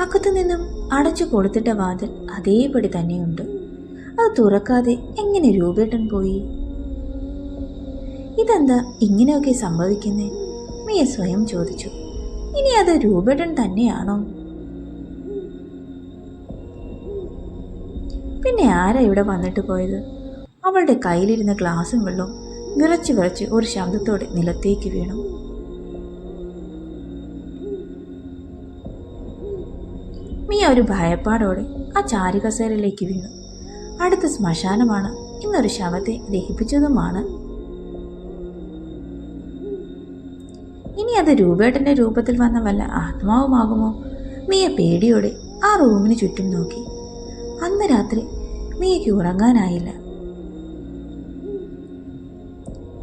അകത്തു നിന്നും അടച്ചു കൊടുത്തിട്ട വാതിൽ അതേപടി തന്നെയുണ്ട്. അത് തുറക്കാതെ എങ്ങനെ രൂപേട്ടൻ പോയി? ഇതെന്താ ഇങ്ങനെയൊക്കെ സംഭവിക്കുന്നേ? മിയ സ്വയം ചോദിച്ചു. ഇനി അത് രൂപേട്ടൻ തന്നെയാണോ? പിന്നെ ആരാ ഇവിടെ വന്നിട്ട് പോയത്? അവളുടെ കയ്യിലിരുന്ന ഗ്ലാസും വെള്ളവും വിറച്ച് വിറച്ച് ഒരു ശബ്ദത്തോടെ നിലത്തേക്ക് വീണു. മിയ ഒരു ഭയപ്പാടോടെ ആ ചാരുകസേരയിലേക്ക് വീണു. അടുത്ത ശ്മശാനമാണ്. ഇന്നൊരു ശവത്തെ ദഹിപ്പിച്ചതുമാണ്. ഇനി അത് രൂപേട്ടന്റെ രൂപത്തിൽ വന്ന വല്ല ആത്മാവുമാകുമോ? മിയ പേടിയോടെ ആ റൂമിന് ചുറ്റും നോക്കി. അന്ന് രാത്രി മിയയ്ക്ക് ഉറങ്ങാനായില്ല.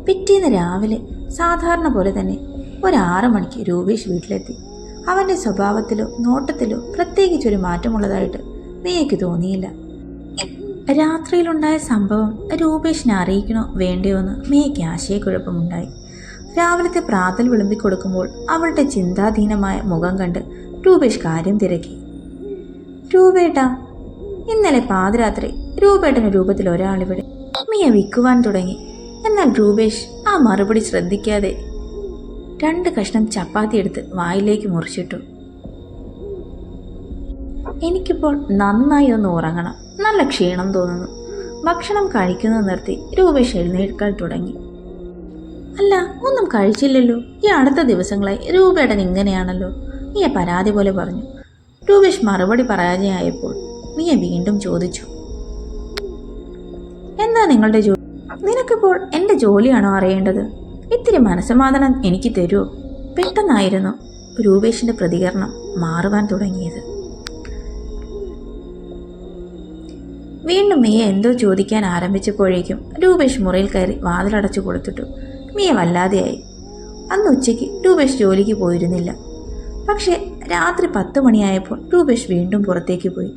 പിറ്റേന്ന് രാവിലെ സാധാരണ പോലെ തന്നെ ഒരു ആറു മണിക്ക് രൂപേഷ് വീട്ടിലെത്തി. അവന്റെ സ്വഭാവത്തിലോ നോട്ടത്തിലോ പ്രത്യേകിച്ചൊരു മാറ്റമുള്ളതായിട്ട് മിയയ്ക്ക് തോന്നിയില്ല. രാത്രിയിലുണ്ടായ സംഭവം രൂപേഷിനെ അറിയിക്കണോ വേണ്ടയോ എന്ന് മിയയ്ക്ക് ആശയക്കുഴപ്പമുണ്ടായി. രാവിലത്തെ പ്രാതൽ വിളമ്പിക്കൊടുക്കുമ്പോൾ അവളുടെ ചിന്താധീനമായ മുഖം കണ്ട് രൂപേഷ് കാര്യം തിരക്കി. രൂപേട്ട ഇന്നലെ പാതിരാത്രി രൂപേട്ടന് രൂപത്തിൽ ഒരാളിവിടെ മിയ വിൽക്കുവാൻ തുടങ്ങി. എന്നാൽ രൂപേഷ് ആ മറുപടി ശ്രദ്ധിക്കാതെ രണ്ട് കഷ്ണം ചപ്പാത്തി എടുത്ത് വായിലേക്ക് മുറിച്ചിട്ടു. എനിക്കിപ്പോൾ നന്നായി ഒന്ന് ഉറങ്ങണം. നല്ല ക്ഷീണം തോന്നുന്നു. ഭക്ഷണം കഴിക്കുന്നത് നിർത്തി രൂപേഷ് എഴുന്നേൽക്കാൻ തുടങ്ങി. അല്ല ഒന്നും കഴിച്ചില്ലല്ലോ. ഈ അടുത്ത ദിവസങ്ങളായി രൂപയുടെ ഇങ്ങനെയാണല്ലോ. നീയെ പരാതി പോലെ പറഞ്ഞു. രൂപേഷ് മറുപടി പരാജയമായപ്പോൾ നീയെ വീണ്ടും ചോദിച്ചു. എന്താ നിങ്ങളുടെ ജോലി നിനക്കിപ്പോൾ എന്റെ ജോലിയാണോ അറിയേണ്ടത്? ഇത്തിരി മനസ്സമാധാനം എനിക്ക് തരൂ. പെട്ടെന്നായിരുന്നു രൂപേഷിന്റെ പ്രതികരണം മാറുവാൻ തുടങ്ങിയത്. വീണ്ടും മിയ എന്തോ ചോദിക്കാൻ ആരംഭിച്ചപ്പോഴേക്കും രൂപേഷ് മുറിയിൽ കയറി വാതിലടച്ചു കൊടുത്തിട്ടു. മിയ വല്ലാതെയായി. അന്ന് ഉച്ചയ്ക്ക് രൂപേഷ് ജോലിക്ക് പോയിരുന്നില്ല. പക്ഷേ രാത്രി പത്ത് മണിയായപ്പോൾ രൂപേഷ് വീണ്ടും പുറത്തേക്ക് പോയി.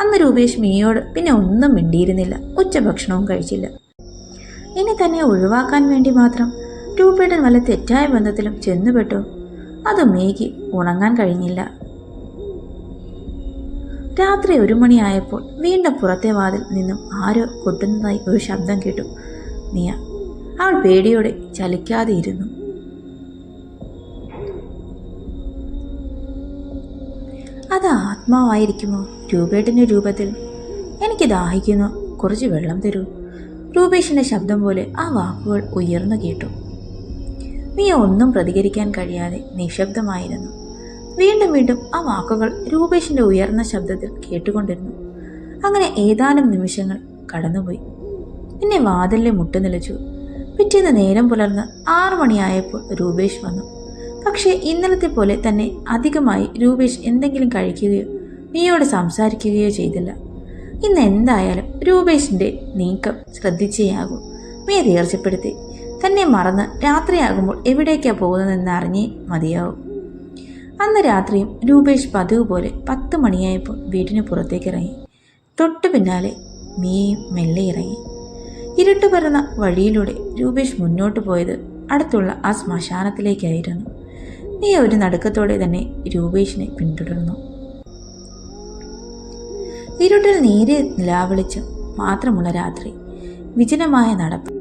അന്ന് രൂപേഷ് മിയയോട് പിന്നെ ഒന്നും മിണ്ടിയിരുന്നില്ല. ഉച്ചഭക്ഷണവും കഴിച്ചില്ല. ഇനി തന്നെ ഒഴിവാക്കാൻ വേണ്ടി മാത്രം രൂപേട്ടൻ വല്ല തെറ്റായ ബന്ധത്തിലും ചെന്നുപെട്ടോ. അത് മേഘി ഉണങ്ങാൻ കഴിഞ്ഞില്ല. രാത്രി ഒരു മണിയായപ്പോൾ വീണ്ടും പുറത്തെ വാതിൽ നിന്നും ആരോ കൊട്ടുന്നതായി ഒരു ശബ്ദം കേട്ടു. നിയ അവൾ പേടിയോടെ ചലിക്കാതെ ഇരുന്നു അത് ആത്മാവായിരിക്കുമോ? രൂപേട്ടന്റെ രൂപത്തിൽ? എനിക്ക് ദാഹിക്കുന്നു. കുറച്ച് വെള്ളം തരൂ. രൂപേഷിന്റെ ശബ്ദം പോലെ ആ വാക്കുകൾ ഉയർന്നു കേട്ടു. മിയ ഒന്നും പ്രതികരിക്കാൻ കഴിയാതെ നിശബ്ദമായിരുന്നു. വീണ്ടും വീണ്ടും ആ വാക്കുകൾ രൂപേഷിന്റെ ഉയർന്ന ശബ്ദത്തിൽ കേട്ടുകൊണ്ടിരുന്നു. അങ്ങനെ ഏതാനും നിമിഷങ്ങൾ കടന്നുപോയി. പിന്നെ വാതിലിലെ മുട്ട് നിലച്ചു. പിറ്റേന്ന് നേരം പുലർന്ന് ആറു മണിയായപ്പോൾ രൂപേഷ് വന്നു. പക്ഷേ ഇന്നലത്തെ പോലെ തന്നെ അധികമായി രൂപേഷ് എന്തെങ്കിലും കഴിക്കുകയോ മിയോട് സംസാരിക്കുകയോ ചെയ്തില്ല. ഇന്ന് എന്തായാലും രൂപേഷിന്റെ നീക്കം ശ്രദ്ധിച്ചേയാകൂ. മിയ തീർച്ചപ്പെടുത്തി. തന്നെ മറന്ന് രാത്രിയാകുമ്പോൾ എവിടേക്കാ പോകുന്നതെന്ന് അറിഞ്ഞേ മതിയാവും. അന്ന് രാത്രിയും രൂപേഷ് പതിവ് പോലെ പത്ത് മണിയായപ്പോൾ വീടിന് പുറത്തേക്ക് ഇറങ്ങി തൊട്ടു പിന്നാലെ മീയും മെല്ലെ ഇറങ്ങി. ഇരുട്ട് പരന്ന വഴിയിലൂടെ രൂപേഷ് മുന്നോട്ട് പോയത് അടുത്തുള്ള ആ ശ്മശാനത്തിലേക്കായിരുന്നു. മീ ഒരു നടുക്കത്തോടെ തന്നെ രൂപേഷിനെ പിന്തുടർന്നു. ഇരുട്ടിൽ നേരെ നിലാവിളിച്ച് മാത്രമുള്ള രാത്രി വിജനമായ നടപ്പ്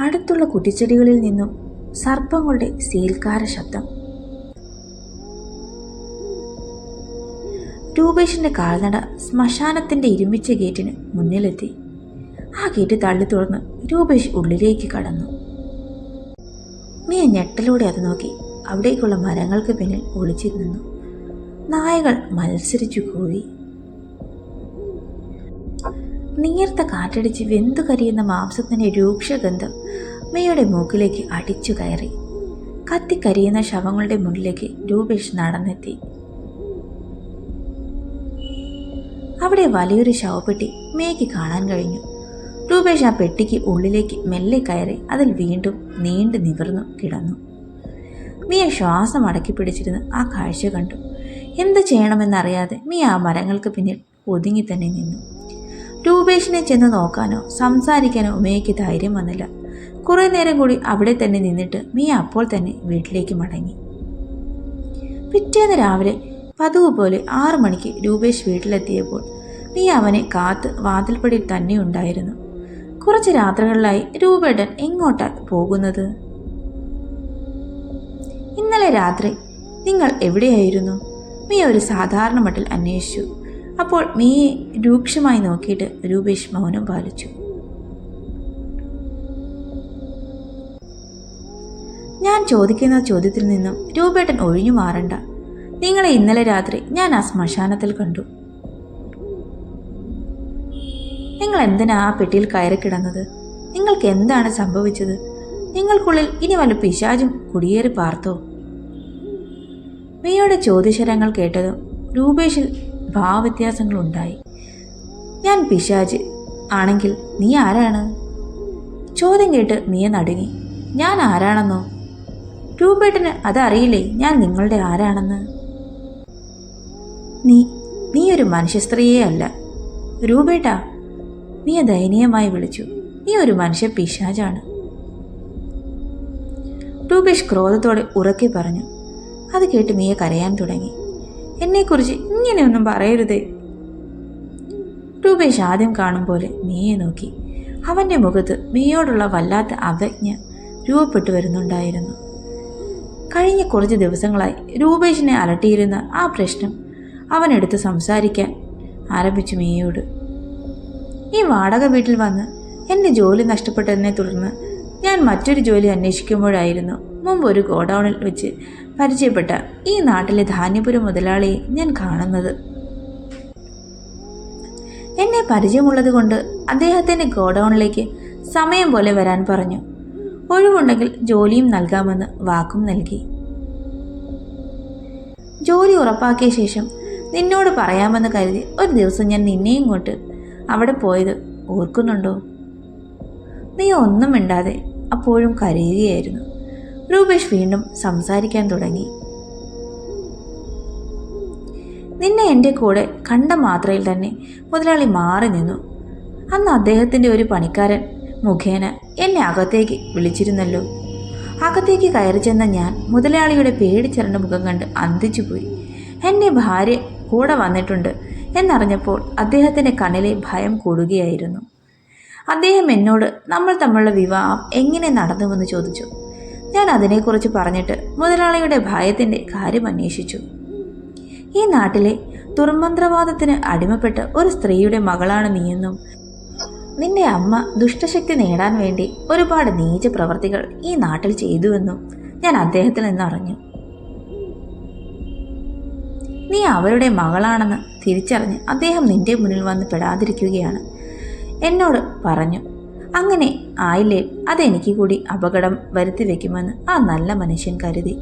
അടുത്തുള്ള കുറ്റിച്ചെടികളിൽ നിന്നും സർപ്പങ്ങളുടെ സീൽക്കാര ശബ്ദം. രൂപേഷിന്റെ കാൽനട ശ്മശാനത്തിന്റെ ഇരുമിച്ച ഗേറ്റിന് മുന്നിലെത്തി. ആ ഗേറ്റ് തള്ളി തുറന്ന് രൂപേഷ് ഉള്ളിലേക്ക് കടന്നു. മിയ ഞെട്ടലൂടെ അത് നോക്കി. അവിടേക്കുള്ള മരങ്ങൾക്ക് പിന്നിൽ ഒളിച്ചു നിന്നു. നായകൾ മത്സരിച്ചു കൂവി. നീർത്ത കാറ്റടിച്ച് വെന്തു കരിയുന്ന മാംസത്തിന്റെ രൂക്ഷഗന്ധം മെയ്യുടെ മൂക്കിലേക്ക് അടിച്ചു കയറി. കത്തിക്കരിയുന്ന ശവങ്ങളുടെ മുന്നിലേക്ക് രൂപേഷ് നടന്നെത്തി. അവിടെ വലിയൊരു ശവപ്പെട്ടി മേയ്ക്ക് കാണാൻ കഴിഞ്ഞു. രൂപേഷ് ആ പെട്ടിക്ക് ഉള്ളിലേക്ക് മെല്ലെ കയറി അതിൽ വീണ്ടും നീണ്ടു നിവർന്നു കിടന്നു. മിയ ശ്വാസം അടക്കി പിടിച്ചിരുന്ന് ആ കാഴ്ച കണ്ടു. എന്ത് ചെയ്യണമെന്നറിയാതെ മിയ ആ മരങ്ങൾക്ക് പിന്നിൽ ഒതുങ്ങി തന്നെ നിന്നു. രൂപേഷിനെ ചെന്ന് നോക്കാനോ സംസാരിക്കാനോ ഉമയ്ക്ക് ധൈര്യം വന്നില്ല. കുറേ നേരം കൂടി അവിടെ തന്നെ നിന്നിട്ട് മീ അപ്പോൾ തന്നെ വീട്ടിലേക്ക് മടങ്ങി. പിറ്റേന്ന് രാവിലെ പതിവ് പോലെ ആറു മണിക്ക് രൂപേഷ് വീട്ടിലെത്തിയപ്പോൾ മീ അവനെ കാത്ത് വാതിൽപ്പടിയിൽ തന്നെ ഉണ്ടായിരുന്നു. കുറച്ച് രാത്രികളിലായി രൂപേട്ടൻ എങ്ങോട്ടാ പോകുന്നത്? ഇന്നലെ രാത്രി നിങ്ങൾ എവിടെയായിരുന്നു? മീ ഒരു സാധാരണ മട്ടിൽ അന്വേഷിച്ചു. അപ്പോൾ മിയെ രൂക്ഷമായി നോക്കിയിട്ട് രൂപേഷ് മൗനം പാലിച്ചു. ഞാൻ ചോദിക്കുന്ന ചോദ്യത്തിൽ നിന്നും രൂപേട്ടൻ ഒഴിഞ്ഞു മാറണ്ട. നിങ്ങളെ ഇന്നലെ രാത്രി ഞാൻ ആ ശ്മശാനത്തിൽ കണ്ടു. നിങ്ങൾ എന്തിനാ ആ പെട്ടിയിൽ കയറി കിടന്നത്? നിങ്ങൾക്ക് എന്താണ് സംഭവിച്ചത്? നിങ്ങൾക്കുള്ളിൽ ഇനി വല്ല പിശാചും കുടിയേറി പാർത്തോ? മിയയുടെ ചോദ്യശരങ്ങൾ കേട്ടതും രൂപേഷിൽ ഭാവവ്യത്യാസങ്ങളുണ്ടായി. ഞാൻ പിശാജ് ആണെങ്കിൽ നീ ആരാണ്? ചോദ്യം കേട്ട് മിയ നടുങ്ങി. ഞാൻ ആരാണെന്നോ? രൂപേട്ടന് അതറിയില്ലേ ഞാൻ നിങ്ങളുടെ ആരാണെന്ന്? നീ നീ ഒരു മനുഷ്യ സ്ത്രീയേ അല്ല. രൂപേട്ടാ നീ ദയനീയമായി വിളിച്ചു. നീ ഒരു മനുഷ്യ പിശാചാണ്. രൂപേഷ് ക്രോധത്തോടെ ഉറക്കി പറഞ്ഞു. അത് കേട്ട് മിയ കരയാൻ തുടങ്ങി. എന്നെക്കുറിച്ച് ഇങ്ങനെയൊന്നും പറയരുതേ. രൂപേഷ് ആദ്യം കാണും പോലെ മിയയെ നോക്കി. അവന്റെ മുഖത്ത് മിയയോടുള്ള വല്ലാത്ത അവജ്ഞ രൂപപ്പെട്ടു വരുന്നുണ്ടായിരുന്നു. കഴിഞ്ഞ കുറച്ച് ദിവസങ്ങളായി രൂപേഷിനെ അലട്ടിയിരുന്ന ആ പ്രശ്നം അവനെടുത്ത് സംസാരിക്കാൻ ആരംഭിച്ചു മേയോട് ഈ വാടക വീട്ടിൽ വന്ന് എന്റെ ജോലി നഷ്ടപ്പെട്ടതിനെ തുടർന്ന് ഞാൻ മറ്റൊരു ജോലി അന്വേഷിക്കുമ്പോഴായിരുന്നു മുമ്പ് ഒരു ഗോഡൗണിൽ വെച്ച് പരിചയപ്പെട്ട ഈ നാട്ടിലെ ധാന്യപുരം മുതലാളിയെ ഞാൻ കാണുന്നത്. എന്നെ പരിചയമുള്ളത് കൊണ്ട് അദ്ദേഹത്തിന്റെ ഗോഡൗണിലേക്ക് സമയം പോലെ വരാൻ പറഞ്ഞു. ഒഴിവുണ്ടെങ്കിൽ ജോലിയും നൽകാമെന്ന് വാക്കും നൽകി. ജോലി ഉറപ്പാക്കിയ ശേഷം നിന്നോട് പറയാമെന്ന് കരുതി ഒരു ദിവസം ഞാൻ നിന്നെയും കൊണ്ട് അവിടെ പോയത് ഓർക്കുന്നുണ്ടോ? നീ ഒന്നും മിണ്ടാതെ അപ്പോഴും കരയുകയായിരുന്നു. രൂപേഷ് വീണ്ടും സംസാരിക്കാൻ തുടങ്ങി. നിന്നെ എന്റെ കൂടെ കണ്ട മാത്രയിൽ തന്നെ മുതലാളി മാറി നിന്നു. അന്ന് അദ്ദേഹത്തിന്റെ ഒരു പണിക്കാരൻ മുഖേന എന്നെ അകത്തേക്ക് വിളിച്ചിരുന്നല്ലോ. അകത്തേക്ക് കയറി ചെന്ന ഞാൻ മുതലാളിയുടെ പേടിച്ചരണ്ട മുഖം കണ്ട് അന്തിച്ചുപോയി എന്റെ ഭാര്യ കൂടെ വന്നിട്ടുണ്ട് എന്നറിഞ്ഞപ്പോൾ അദ്ദേഹത്തിന്റെ കണ്ണിലെ ഭയം കൂടുകയായിരുന്നു. അദ്ദേഹം എന്നോട് നമ്മൾ തമ്മിലുള്ള വിവാഹം എങ്ങനെ നടന്നുവെന്ന് ചോദിച്ചു. ഞാൻ അതിനെക്കുറിച്ച് പറഞ്ഞിട്ട് മുതലാളിയുടെ ഭയത്തിന്റെ കാര്യം അന്വേഷിച്ചു. ഈ നാട്ടിലെ ദുർമന്ത്രവാദത്തിന് അടിമപ്പെട്ട ഒരു സ്ത്രീയുടെ മകളാണ് നീയെന്നും നിന്റെ അമ്മ ദുഷ്ടശക്തി നേടാൻ വേണ്ടി ഒരുപാട് നീച പ്രവർത്തികൾ ഈ നാട്ടിൽ ചെയ്തുവെന്നും ഞാൻ അദ്ദേഹത്തിൽ നിന്ന് അറിഞ്ഞു. നീ അവരുടെ മകളാണെന്ന് തിരിച്ചറിഞ്ഞ് അദ്ദേഹം നിന്റെ മുന്നിൽ വന്ന് പെടാതിരിക്കുകയാണ്. എന്നോട് പറഞ്ഞു അങ്ങനെ ആയില്ലേ അതെനിക്ക് കൂടി അപകടം വരുത്തി വെക്കുമെന്ന് ആ നല്ല മനുഷ്യൻ കരുതി.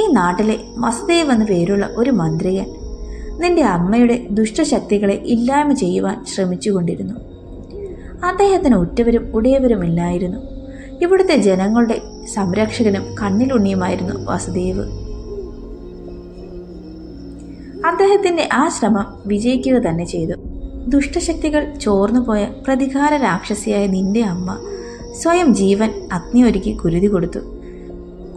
ഈ നാട്ടിലെ വസുദേവ് എന്ന പേരുള്ള ഒരു മന്ത്രികൻ നിന്റെ അമ്മയുടെ ദുഷ്ടശക്തികളെ ഇല്ലായ്മ ചെയ്യുവാൻ ശ്രമിച്ചുകൊണ്ടിരുന്നു. അദ്ദേഹത്തിന് ഉറ്റവരും ഉടയവരുമില്ലായിരുന്നു ഇവിടുത്തെ ജനങ്ങളുടെ സംരക്ഷകനും കണ്ണിലുണ്ണിയുമായിരുന്നു വസുദേവ്. അദ്ദേഹത്തിന്റെ ആ ശ്രമം വിജയിക്കുക തന്നെ ചെയ്തു. ദുഷ്ടശക്തികൾ ചോർന്നുപോയ പ്രതികാര രാക്ഷസിയായ നിന്റെ അമ്മ സ്വയം ജീവൻ അഗ്നി ഒരുക്കി കുരുതി കൊടുത്തു.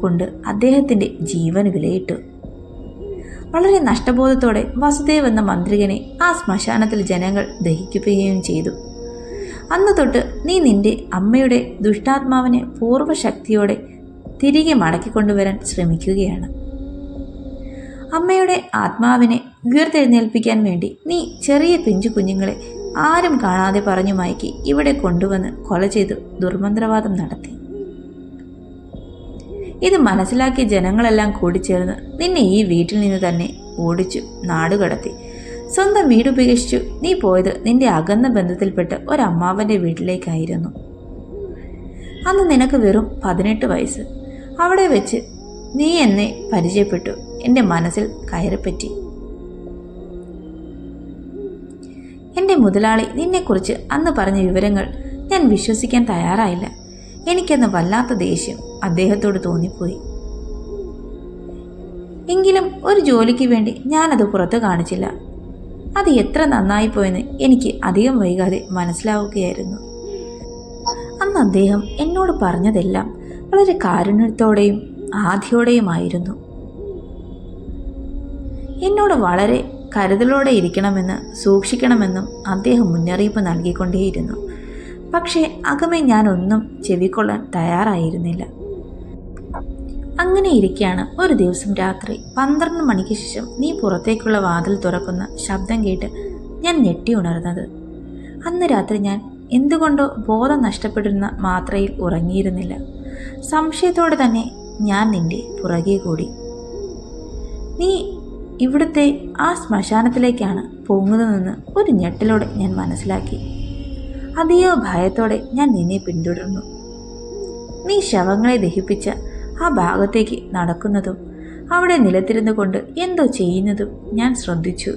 കൊണ്ട് അദ്ദേഹത്തിന്റെ ജീവൻ വിലയിട്ടു. വളരെ നഷ്ടബോധത്തോടെ വസുദേവ് എന്ന മന്ത്രികനെ ആ ശ്മശാനത്തിൽ ജനങ്ങൾ ദഹിക്കുകയും ചെയ്തു. അന്ന് തൊട്ട് നീ നിന്റെ അമ്മയുടെ ദുഷ്ടാത്മാവിനെ പൂർവശക്തിയോടെ തിരികെ മടക്കിക്കൊണ്ടുവരാൻ ശ്രമിക്കുകയാണ്. അമ്മയുടെ ആത്മാവിനെ ഉയർത്തെഴുന്നേൽപ്പിക്കാൻ വേണ്ടി നീ ചെറിയ പിഞ്ചു കുഞ്ഞുങ്ങളെ ആരും കാണാതെ പറഞ്ഞു മയക്കി ഇവിടെ കൊണ്ടുവന്ന് കൊല ചെയ്ത് ദുർമന്ത്രവാദം നടത്തി. ഇത് മനസ്സിലാക്കിയ ജനങ്ങളെല്ലാം കൂടിച്ചേർന്ന് നിന്നെ ഈ വീട്ടിൽ നിന്ന് തന്നെ ഓടിച്ചു നാടുകടത്തി സ്വന്തം വീട് ഉപേക്ഷിച്ചു. നീ പോയത് നിന്റെ അകന്ന ബന്ധത്തിൽപ്പെട്ട് ഒരമ്മാവന്റെ വീട്ടിലേക്കായിരുന്നു. അന്ന് നിനക്ക് വെറും പതിനെട്ട് വയസ്സ്. അവിടെ വെച്ച് നീ എന്നെ പരിചയപ്പെട്ടു. എന്റെ മനസ്സിൽ കയറിപ്പറ്റി. എന്റെ മുതലാളി നിന്നെക്കുറിച്ച് അന്ന് പറഞ്ഞ വിവരങ്ങൾ ഞാൻ വിശ്വസിക്കാൻ തയ്യാറായില്ല. എനിക്കന്ന് വല്ലാത്ത ദേഷ്യം. അദ്ദേഹത്തോട് തോന്നിപ്പോയി. എങ്കിലും ഒരു ജോലിക്ക് വേണ്ടി ഞാനത് പുറത്ത് കാണിച്ചില്ല. അത് എത്ര നന്നായിപ്പോയെന്ന് എനിക്ക് അധികം വൈകാതെ മനസ്സിലാവുകയായിരുന്നു. അന്ന് അദ്ദേഹം എന്നോട് പറഞ്ഞതെല്ലാം വളരെ കാരുണ്യത്തോടെയും ആധിയോടെയുമായിരുന്നു. എന്നോട് വളരെ കരുതലോടെ ഇരിക്കണമെന്ന് സൂക്ഷിക്കണമെന്നും അദ്ദേഹം മുന്നറിയിപ്പ് നൽകിക്കൊണ്ടേയിരുന്നു. പക്ഷേ അകമേ ഞാനൊന്നും ചെവിക്കൊള്ളാൻ തയ്യാറായിരുന്നില്ല. അങ്ങനെ ഇരിക്കുകയാണ് ഒരു ദിവസം രാത്രി പന്ത്രണ്ട് മണിക്ക് ശേഷം നീ പുറത്തേക്കുള്ള വാതിൽ തുറക്കുന്ന ശബ്ദം കേട്ട് ഞാൻ ഞെട്ടി ഉണർന്നത്. അന്ന് രാത്രി ഞാൻ എന്തുകൊണ്ടോ ബോധം നഷ്ടപ്പെട്ടിരുന്ന മാത്രയിൽ ഉറങ്ങിയിരുന്നില്ല. സംശയത്തോടെ തന്നെ ഞാൻ നിന്റെ പുറകെ കൂടി. നീ ഇവിടുത്തെ ആ ശ്മശാനത്തിലേക്കാണ് പോകുന്നതെന്ന് ഒരു ഞെട്ടലോടെ ഞാൻ മനസ്സിലാക്കി. അതീവ ഭയത്തോടെ ഞാൻ നിന്നെ പിന്തുടർന്നു. നീ ശവങ്ങളെ ദഹിപ്പിച്ച ആ ഭാഗത്തേക്ക് നടക്കുന്നതും അവിടെ നിലത്തിരുന്നു കൊണ്ട് എന്തോ ചെയ്യുന്നതും ഞാൻ ശ്രദ്ധിച്ചു.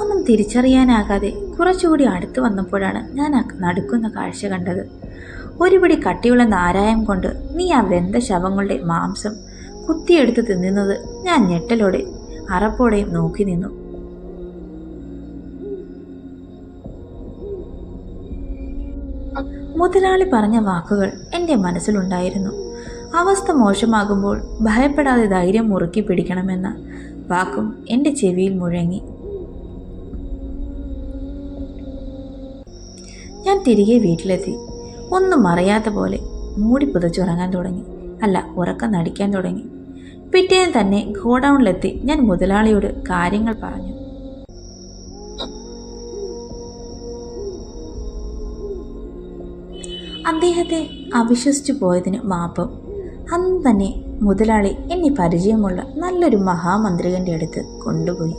ഒന്നും തിരിച്ചറിയാനാകാതെ കുറച്ചുകൂടി അടുത്ത് വന്നപ്പോഴാണ് ഞാൻ നടക്കുന്ന കാഴ്ച കണ്ടത്. ഒരുപിടി കട്ടിയുള്ള നാരായം കൊണ്ട് നീ ആ വെന്ത ശവങ്ങളുടെ മാംസം കുത്തിയെടുത്ത് തിന്നുന്നത് ഞാൻ ഞെട്ടലോടെ അറപ്പോടെയും നോക്കി നിന്നു. മുതലാളി പറഞ്ഞ വാക്കുകൾ എന്റെ മനസ്സിലുണ്ടായിരുന്നു. അവസ്ഥ മോശമാകുമ്പോൾ ഭയപ്പെടാതെ ധൈര്യം മുറുക്കി പിടിക്കണമെന്ന വാക്കും എന്റെ ചെവിയിൽ മുഴങ്ങി. ഞാൻ തിരികെ വീട്ടിലെത്തി. ഒന്നും അറിയാത്ത പോലെ മൂടി പുതച്ചുറങ്ങാൻ തുടങ്ങി. അല്ല ഉറക്കം നടിക്കാൻ തുടങ്ങി. പിറ്റേന്ന് തന്നെ ഗോഡൗണിലെത്തി ഞാൻ മുതലാളിയോട് കാര്യങ്ങൾ പറഞ്ഞു. അദ്ദേഹത്തെ അവിശ്വസിച്ചു പോയതിന് മാപ്പ്. അന്ന് തന്നെ മുതലാളി എന്നെ പരിചയമുള്ള നല്ലൊരു മഹാമന്ത്രികന്റെ അടുത്ത് കൊണ്ടുപോയി.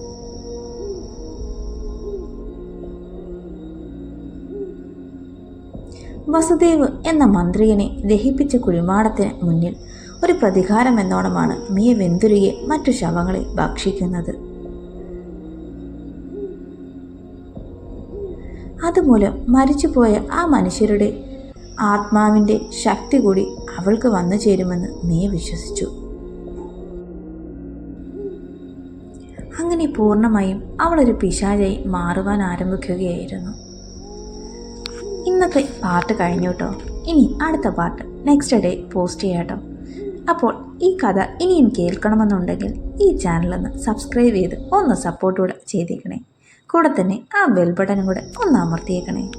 വസുദേവ് എന്ന മന്ത്രിയനെ ദഹിപ്പിച്ച കുഴിമാടത്തിന് മുന്നിൽ ഒരു പ്രതികാരം എന്നോണമാണ് മിയ വെന്തുരിയെ മറ്റു ശവങ്ങളെ ഭക്ഷിക്കുന്നത്. അതുമൂലം മരിച്ചുപോയ ആ മനുഷ്യരുടെ ആത്മാവിന്റെ ശക്തി കൂടി അവൾക്ക് വന്നു ചേരുമെന്ന് നീ വിശ്വസിച്ചു. അങ്ങനെ പൂർണമായും അവളൊരു പിശാചായി മാറുവാൻ ആരംഭിക്കുകയായിരുന്നു. ഇന്നത്തെ പാട്ട് കഴിഞ്ഞു കേട്ടോ. ഇനി അടുത്ത പാട്ട് നെക്സ്റ്റ് ഡേ പോസ്റ്റ് ചെയ്യാട്ടോ അപ്പോൾ ഈ കഥ ഇനിയും കേൾക്കണമെന്നുണ്ടെങ്കിൽ ഈ ചാനലൊന്ന് സബ്സ്ക്രൈബ് ചെയ്ത് ഒന്ന് സപ്പോർട്ട് കൂടെ ചെയ്തേക്കണേ. കൂടെ തന്നെ ആ ബെൽ ബട്ടനും കൂടെ ഒന്ന് അമർത്തിയേക്കണേ.